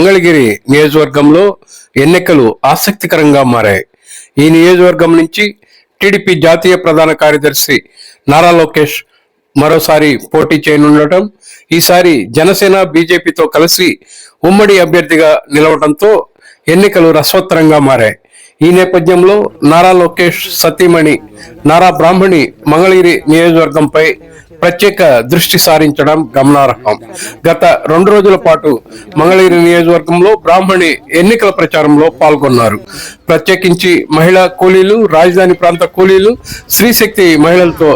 మంగళగిరి నియోజకవర్గంలో ఎన్నికలు ఆసక్తికరంగా మారాయి. ఈ నియోజకవర్గం నుంచి టీడీపీ జాతీయ ప్రధాన కార్యదర్శి నారా లోకేష్ మరోసారి పోటీ చేయనుండటం ఈసారి జనసేన బీజేపీతో కలిసి ఉమ్మడి అభ్యర్థిగా నిలవడంతో ఎన్నికలు రసవత్తరంగా మారాయి. ఈ నేపథ్యంలో నారా లోకేష్ సతీమణి నారా బ్రాహ్మణి మంగళగిరి నియోజకవర్గంపై ప్రత్యేక దృష్టి సారించడం గమనార్హం. గత రెండు రోజుల పాటు మంగళగిరి నియోజకవర్గంలో బ్రాహ్మణి ఎన్నికల ప్రచారంలో పాల్గొన్నారు. ప్రత్యేకించి మహిళా కూలీలు రాజధాని ప్రాంత కూలీలు స్త్రీశక్తి మహిళలతో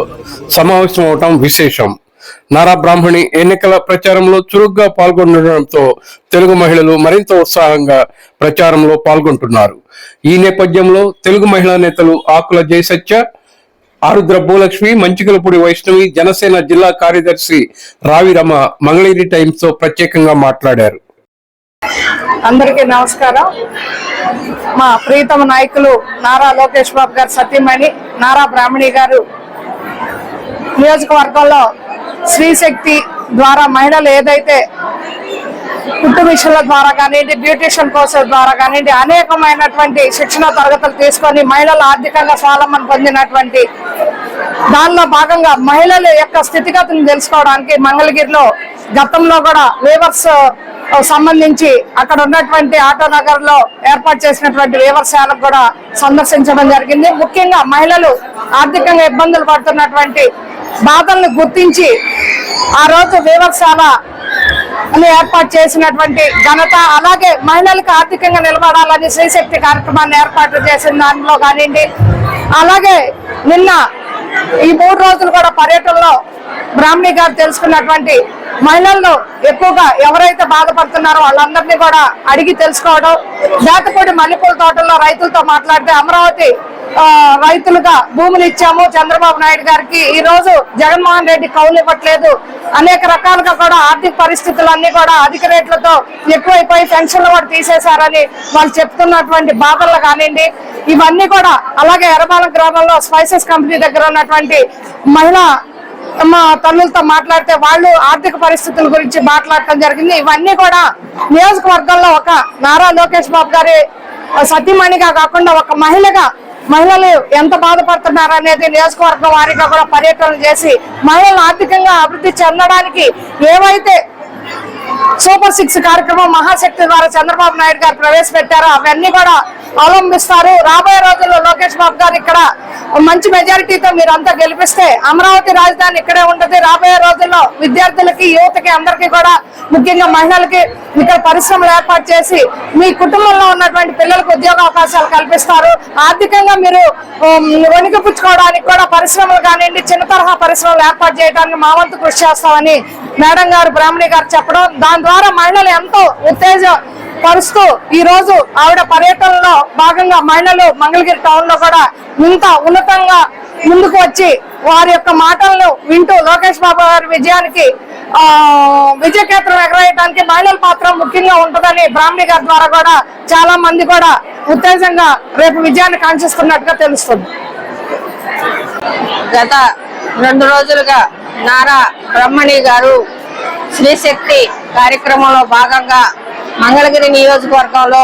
సమావేశం అవటం విశేషం. నారా బ్రాహ్మణి ఎన్నికల ప్రచారంలో చురుగ్గా పాల్గొనడంతో తెలుగు మహిళలు మరింత ఉత్సాహంగా ప్రచారంలో పాల్గొంటున్నారు. ఈ నేపథ్యంలో తెలుగు మహిళా నేతలు ఆకుల జయసత్య ఆరుద్ర భూలక్ష్మి మంచికలపూడి వైష్ణవి జనసేన జిల్లా కార్యదర్శి రావిరమ మంగళగిరి టైమ్స్తో ప్రత్యేకంగా మాట్లాడారు. అందరికీ నమస్కారం. మా ప్రీతమ నాయకులు నారా లోకేష్ బాబు గారు సత్యమణి నారా బ్రాహ్మణి గారు. నియోజకవర్గంలో స్త్రీశక్తి ద్వారా మహిళలు ఏదైతే కుట్టు మిషన్ల ద్వారా కానివ్వండి బ్యూటిషియన్ కోర్సుల ద్వారా కానివ్వండి అనేకమైనటువంటి శిక్షణ తరగతులు తీసుకొని మహిళలు ఆర్థికంగా స్వావలంబన పొందినటువంటి దానిలో భాగంగా మహిళల యొక్క స్థితిగతిని తెలుసుకోవడానికి మంగళగిరిలో గతంలో కూడా వేవర్స్ సంబంధించి అక్కడ ఉన్నటువంటి ఆటో నగర్లో ఏర్పాటు చేసినటువంటి వేవర్శాలకు కూడా సందర్శించడం జరిగింది. ముఖ్యంగా మహిళలు ఆర్థికంగా ఇబ్బందులు పడుతున్నటువంటి బాధల్ని గుర్తించి ఆ రోజు వేవర్శాల ఏర్పాటు చేసినటువంటి ఘనత అలాగే మహిళలకు ఆర్థికంగా నిలబడాలని శ్రీశక్తి కార్యక్రమాన్ని ఏర్పాటు చేసిన దానిలో కానివ్వండి. అలాగే నిన్న ఈ మూడు రోజులు కూడా పర్యటనలో బ్రాహ్మణి గారు తెలుసుకున్నటువంటి మహిళల్లో ఎక్కువగా ఎవరైతే బాధపడుతున్నారో వాళ్ళందరినీ కూడా అడిగి తెలుసుకోవడం జాతపూడి మల్లెపూల తోటల్లో రైతులతో మాట్లాడితే అమరావతి రైతులుగా భూములు ఇచ్చాము చంద్రబాబు నాయుడు గారికి. ఈ రోజు జగన్మోహన్ రెడ్డి కౌలు ఇవ్వట్లేదు. అనేక రకాలుగా కూడా ఆర్థిక పరిస్థితులన్నీ కూడా అధిక రేట్లతో ఎక్కువైపోయి పెన్షన్లు కూడా తీసేశారని వాళ్ళు చెప్తున్నటువంటి బాధలు కానివ్వండి. ఇవన్నీ కూడా అలాగే ఎర్రబాలెం గ్రామంలో స్పైసెస్ కంపెనీ దగ్గర ఉన్నటువంటి మహిళా మా తల్లులతో మాట్లాడితే వాళ్ళు ఆర్థిక పరిస్థితుల గురించి మాట్లాడటం జరిగింది. ఇవన్నీ కూడా నియోజకవర్గంలో ఒక నారా లోకేష్ బాబు గారి సతీమణిగా కాకుండా ఒక మహిళగా మహిళలు ఎంత బాధపడుతున్నారు అనేది నియోజకవర్గం వారిగా కూడా పర్యటన చేసి మహిళలు ఆర్థికంగా అభివృద్ధి చెందడానికి ఏవైతే సూపర్ సిక్స్ కార్యక్రమం మహాశక్తి ద్వారా చంద్రబాబు నాయుడు గారు ప్రవేశపెట్టారో అవన్నీ కూడా అవలంబిస్తారు. రాబోయే రోజుల్లో లోకేష్ బాబు గారు ఇక్కడ మంచి మెజారిటీతో మీరంతా గెలిపిస్తే అమరావతి రాజధాని ఇక్కడే ఉంటుంది. రాబోయే రోజుల్లో విద్యార్థులకి యువతకి అందరికీ కూడా ముఖ్యంగా మహిళలకి ఇక్కడ పరిశ్రమలు ఏర్పాటు చేసి మీ కుటుంబంలో ఉన్నటువంటి పిల్లలకు ఉద్యోగ అవకాశాలు కల్పిస్తారు. ఆర్థికంగా మీరు ఉమ్, పుచ్చుకోవడానికి కూడా పరిశ్రమలు కానివ్వండి చిన్న తరహా పరిశ్రమలు ఏర్పాటు చేయడానికి మా వంతు కృషి చేస్తామని మేడం గారు బ్రాహ్మణి గారు చెప్పడం. దాని ద్వారా మహిళలు ఎంతో ఉత్తేజ పరుస్తూ ఈ రోజు ఆవిడ పర్యటనలో భాగంగా మహిళలు మంగళగిరి టౌన్లో కూడా ఇంత ఉన్నతంగా ముందుకు వచ్చి వారి యొక్క మాటలను వింటూ లోకేష్ బాబు గారి విజయానికి ఆ విజయకేత్రం ఎగరేయడానికి మహిళల పాత్ర ముఖ్యంగా ఉంటుందని బ్రాహ్మణి గారి ద్వారా కూడా చాలా మంది కూడా ఉత్తేజంగా రేపు విజయాన్ని కాంక్షిస్తున్నట్టుగా తెలుస్తుంది. గత రెండు రోజులుగా నారా బ్రహ్మణి గారు శ్రీశక్తి కార్యక్రమంలో భాగంగా మంగళగిరి నియోజకవర్గంలో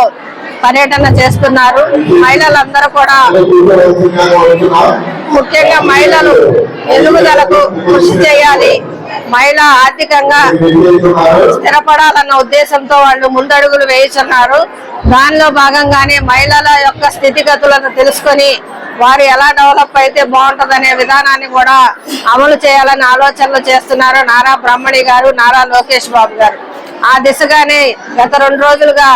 పర్యటన చేస్తున్నారు. మహిళలందరూ కూడా ముఖ్యంగా మహిళలు ఎదుగుదలకు కృషి చేయాలి. మహిళ ఆర్థికంగా స్థిరపడాలన్న ఉద్దేశంతో వాళ్ళు ముందడుగులు వేయిస్తున్నారు. దానిలో భాగంగానే మహిళల యొక్క స్థితిగతులను తెలుసుకొని వారు ఎలా డెవలప్ అయితే బాగుంటుందనే విధానాన్ని కూడా అమలు చేయాలని ఆలోచనలు చేస్తున్నారు నారా బ్రహ్మణి గారు నారా లోకేష్ బాబు గారు. ఆ దిశగానే గత రెండు రోజులుగా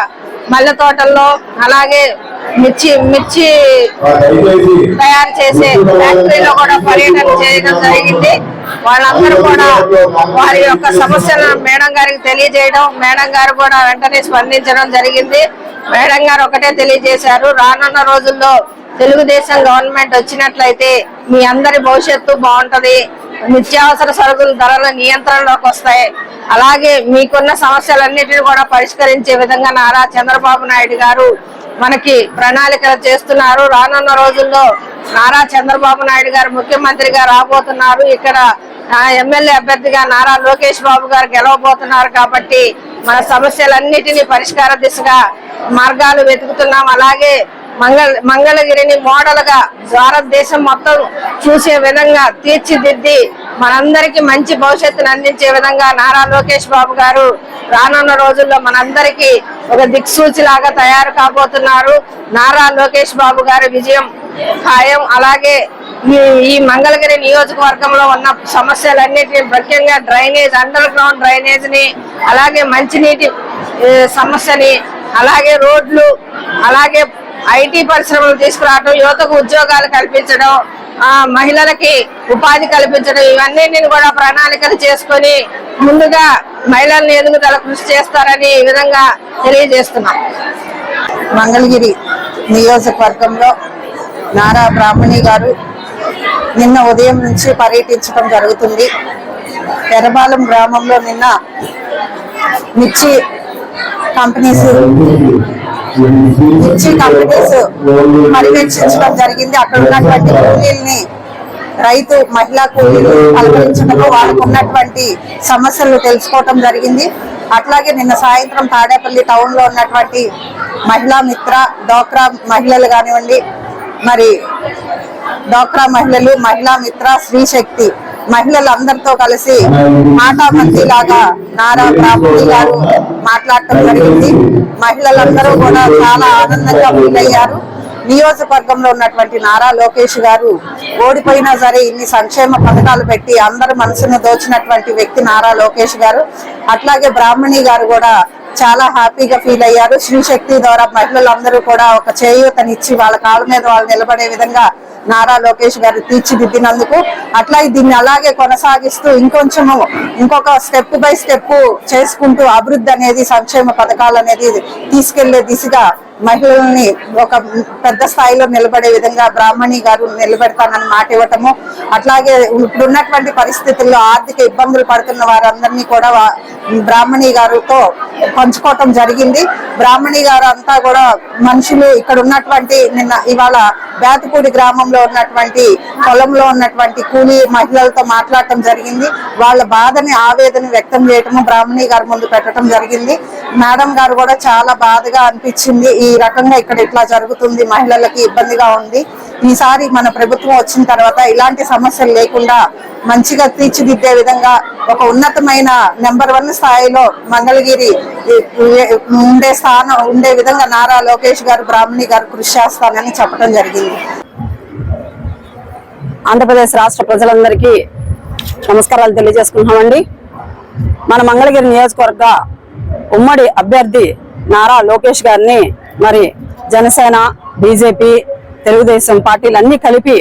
మల్లె తోటల్లో అలాగే మిర్చి మిర్చి తయారు చేసే ఫ్యాక్టరీలో కూడా పర్యటన చేయడం జరిగింది. వాళ్ళందరూ కూడా వారి యొక్క సమస్యలను మేడం గారికి తెలియజేయడం మేడం గారు కూడా వెంటనే స్పందించడం జరిగింది. మేడం గారు ఒకటే తెలియజేశారు రానున్న రోజుల్లో తెలుగుదేశం గవర్నమెంట్ వచ్చినట్లయితే మీ అందరి భవిష్యత్తు బాగుంటది. నిత్యావసర సరుకుల ధరలు నియంత్రణలోకి వస్తాయి. అలాగే మీకున్న సమస్యలన్నిటిని కూడా పరిష్కరించే విధంగా నారా చంద్రబాబు నాయుడు గారు మనకి ప్రణాళికలు చేస్తున్నారు. రానున్న రోజుల్లో నారా చంద్రబాబు నాయుడు గారు ముఖ్యమంత్రిగా రాబోతున్నారు. ఇక్కడ ఎమ్మెల్యే అభ్యర్థిగా నారా లోకేష్ బాబు గారు గెలవబోతున్నారు కాబట్టి మన సమస్యలన్నిటినీ పరిష్కార దిశగా మార్గాలు వెతుకుతున్నాం. అలాగే మంగళ మంగళగిరిని మోడల్గా భారతదేశం మొత్తం చూసే విధంగా తీర్చిదిద్ది మనందరికి మంచి భవిష్యత్తును అందించే విధంగా నారా లోకేష్ బాబు గారు రానున్న రోజుల్లో మనందరికీ ఒక దిక్సూచి లాగా తయారు కాబోతున్నారు. నారా లోకేష్ బాబు గారి విజయం ఖాయం. అలాగే ఈ మంగళగిరి నియోజకవర్గంలో ఉన్న సమస్యలన్నిటిని ముఖ్యంగా డ్రైనేజ్ అండర్ గ్రౌండ్ డ్రైనేజ్ని అలాగే మంచినీటి సమస్యని అలాగే రోడ్లు అలాగే ఐటీ పరిశ్రమలు తీసుకురావడం యువతకు ఉద్యోగాలు కల్పించడం ఆ మహిళలకి ఉపాధి కల్పించడం ఇవన్నీ కూడా ప్రణాళికలు చేసుకొని ముందుగా మహిళల్ని ఎదుగుదల కృషి చేస్తారని ఈ విధంగా తెలియజేస్తున్నాం. మంగళగిరి నియోజకవర్గంలో నారా బ్రాహ్మణి గారు నిన్న ఉదయం నుంచి పర్యటించడం జరుగుతుంది. ఎర్రబాలెం గ్రామంలో నిన్న మిర్చి కంపెనీస్ ఇచ్చి కంపెనీస్ పర్యవేక్షించడం జరిగింది. అక్కడ ఉన్నటువంటి కూలీల్ని రైతు మహిళా కూలీలు పలకరించడంలో వాళ్ళకు ఉన్నటువంటి సమస్యలు తెలుసుకోవటం జరిగింది. అట్లాగే నిన్న సాయంత్రం తాడేపల్లి టౌన్లో ఉన్నటువంటి మహిళా మిత్ర డోక్రా మహిళలు కానివ్వండి మరి డోక్రా మహిళలు మహిళా మిత్ర స్త్రీ శక్తి మహిళలందరితో కలిసి మాటామంది లాగా నారా బ్రాహ్మణి గారు మాట్లాడటం జరిగింది. మహిళలందరూ కూడా చాలా ఆనందంగా ఫీల్ అయ్యారు నియోజకవర్గంలో ఉన్నటువంటి నారా లోకేష్ గారు ఓడిపోయినా సరే ఇన్ని సంక్షేమ పథకాలు పెట్టి అందరి మనసును దోచినటువంటి వ్యక్తి నారా లోకేష్ గారు. అట్లాగే బ్రాహ్మణి గారు కూడా చాలా హ్యాపీగా ఫీల్ అయ్యారు. శ్రీశక్తి ద్వారా మహిళలందరూ కూడా ఒక చేయూతనిచ్చి వాళ్ళ కాళ్ళ మీద వాళ్ళు నిలబడే విధంగా నారా లోకేష్ గారు తీర్చిదిద్దినందుకు అట్లా దీన్ని అలాగే కొనసాగిస్తూ ఇంకొంచెము ఇంకొక స్టెప్ బై స్టెప్ చేసుకుంటూ అభివృద్ధి అనేది సంక్షేమ పథకాలు అనేది తీసుకెళ్ళే దిశగా మహిళల్ని ఒక పెద్ద స్థాయిలో నిలబడే విధంగా బ్రాహ్మణి గారు నిలబెడతానని మాట ఇవ్వటము అట్లాగే ఇప్పుడున్నటువంటి పరిస్థితుల్లో ఆర్థిక ఇబ్బందులు పడుతున్న వారందరినీ కూడా బ్రాహ్మణి గారితో పంచుకోవటం జరిగింది. బ్రాహ్మణి గారు అంతా కూడా మనుషులు ఇక్కడ ఉన్నటువంటి నిన్న ఇవాళ బేతపూడి గ్రామంలో ఉన్నటువంటి పొలంలో ఉన్నటువంటి కూలీ మహిళలతో మాట్లాడటం జరిగింది. వాళ్ళ బాధని ఆవేదన వ్యక్తం చేయటము బ్రాహ్మణి గారి ముందు పెట్టడం జరిగింది. మేడం గారు కూడా చాలా బాధగా అనిపించింది ఈ రకంగా ఇక్కడ ఇట్లా జరుగుతుంది మహిళలకి ఇబ్బందిగా ఉంది. ఈసారి మన ప్రభుత్వం వచ్చిన తర్వాత ఇలాంటి సమస్యలు లేకుండా మంచిగా తీర్చిదిద్దే విధంగా ఒక ఉన్నతమైన నెంబర్ వన్ స్థాయిలో మంగళగిరి ఉండే స్థానం ఉండే విధంగా నారా లోకేష్ గారు బ్రాహ్మణి గారు కృషి చేస్తానని చెప్పడం జరిగింది. ఆంధ్రప్రదేశ్ రాష్ట్ర ప్రజలందరికీ నమస్కారాలు తెలియజేసుకుంటున్నామండి. మన మంగళగిరి నియోజకవర్గ ఉమ్మడి అభ్యర్థి నారా లోకేష్ గారిని మరి జనసేన బీజేపీ తెలుగుదేశం పార్టీలు అన్ని కలిపి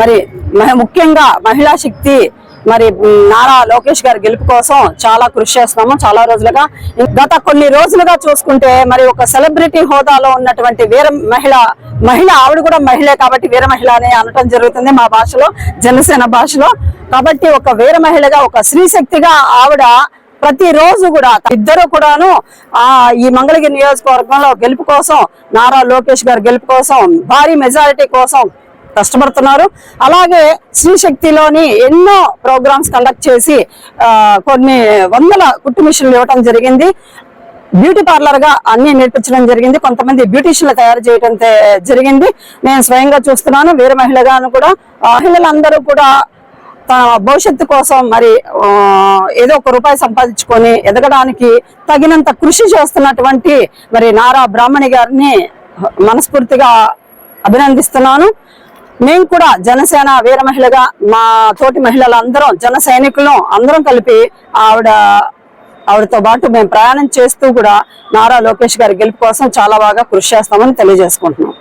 మరి ముఖ్యంగా మహిళా శక్తి మరి నారా లోకేష్ గారి గెలుపు కోసం చాలా కృషి చేస్తున్నాము. చాలా రోజులుగా గత కొన్ని రోజులుగా చూసుకుంటే మరి ఒక సెలబ్రిటీ హోదాలో ఉన్నటువంటి వీర మహిళ మహిళ ఆవిడ కూడా మహిళే కాబట్టి వీర మహిళ అని అనటం జరుగుతుంది మా భాషలో జనసేన భాషలో. కాబట్టి ఒక వీర మహిళగా ఒక స్త్రీ శక్తిగా ఆవిడ ప్రతి రోజు కూడా ఇద్దరు కూడాను ఆ ఈ మంగళగిరి నియోజకవర్గంలో గెలుపు కోసం నారా లోకేష్ గారు గెలుపు కోసం భారీ మెజారిటీ కోసం కష్టపడుతున్నారు. అలాగే స్త్రీ శక్తిలోని ఎన్నో ప్రోగ్రామ్స్ కండక్ట్ చేసి కొన్ని వందల కుట్టు మిషన్లు ఇవ్వటం జరిగింది. బ్యూటీ పార్లర్గా అన్ని నేర్పించడం జరిగింది. కొంతమంది బ్యూటీషియన్లు తయారు చేయడం జరిగింది. నేను స్వయంగా చూస్తున్నాను. వీర మహిళగాను కూడా మహిళలందరూ కూడా తన భవిష్యత్తు కోసం మరి ఏదో ఒక రూపాయి సంపాదించుకొని ఎదగడానికి తగినంత కృషి చేస్తున్నటువంటి మరి నారా బ్రాహ్మణి గారిని మనస్ఫూర్తిగా అభినందిస్తున్నాను. మేము కూడా జనసేన వీర మహిళగా మా తోటి మహిళలందరం జన సైనికులను అందరం కలిపి ఆవిడ ఆవిడతో పాటు మేము ప్రయాణం చేస్తూ కూడా నారా లోకేష్ గారి గెలుపు కోసం చాలా బాగా కృషి చేస్తామని తెలియజేసుకుంటున్నాం.